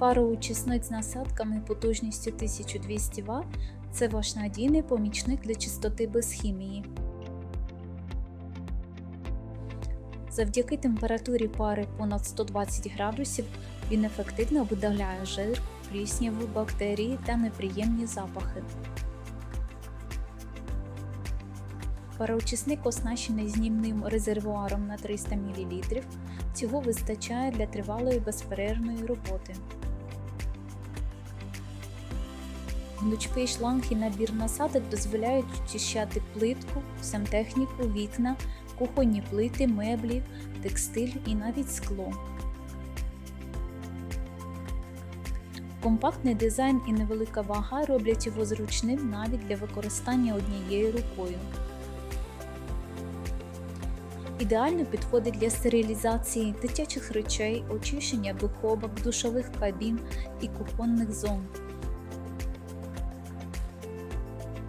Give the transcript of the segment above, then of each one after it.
Пароочисник з насадками потужністю 1200 Вт це ваш надійний помічник для чистоти без хімії. Завдяки температурі пари понад 120 градусів він ефективно видаляє жир, плісняву, бактерії та неприємні запахи. Пароочисник оснащений знімним резервуаром на 300 мл. Цього вистачає для тривалої безперервної роботи. Гнучкий шланг і набір насадок дозволяють очищати плитку, сантехніку, вікна, кухонні плити, меблі, текстиль і навіть скло. Компактний дизайн і невелика вага роблять його зручним навіть для використання однією рукою. Ідеально підходить для стерилізації дитячих речей, очищення духовок, душових кабін і кухонних зон.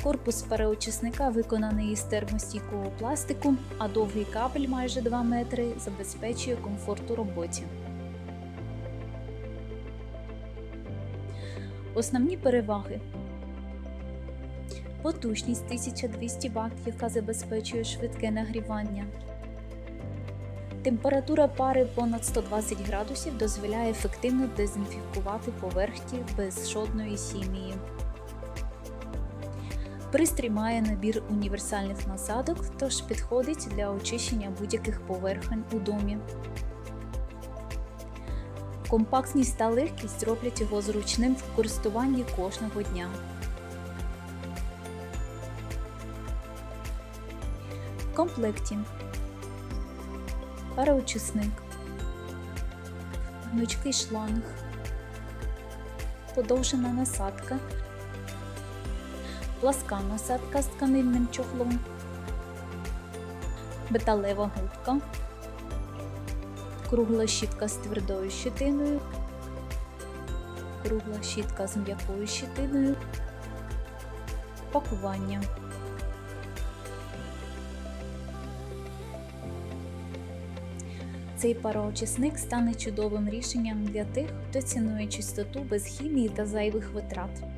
Корпус переочисника виконаний із термостійкого пластику, а довгий кабель майже 2 метри забезпечує комфорт у роботі. Основні переваги. Потужність 1200 Вт, яка забезпечує швидке нагрівання. Температура пари понад 120 градусів дозволяє ефективно дезінфікувати поверхні без жодної хімії. Пристрій має набір універсальних насадок, тож підходить для очищення будь-яких поверхень у домі. Компактність та легкість роблять його зручним в користуванні кожного дня. В комплекті пароочисник, гнучкий шланг, подовжена насадка, пласка насадка з тканинним чохлом, металева губка, кругла щітка з твердою щитиною, кругла щітка з м'якою щитиною, пакування. Цей пароочисник стане чудовим рішенням для тих, хто цінує чистоту без хімії та зайвих витрат.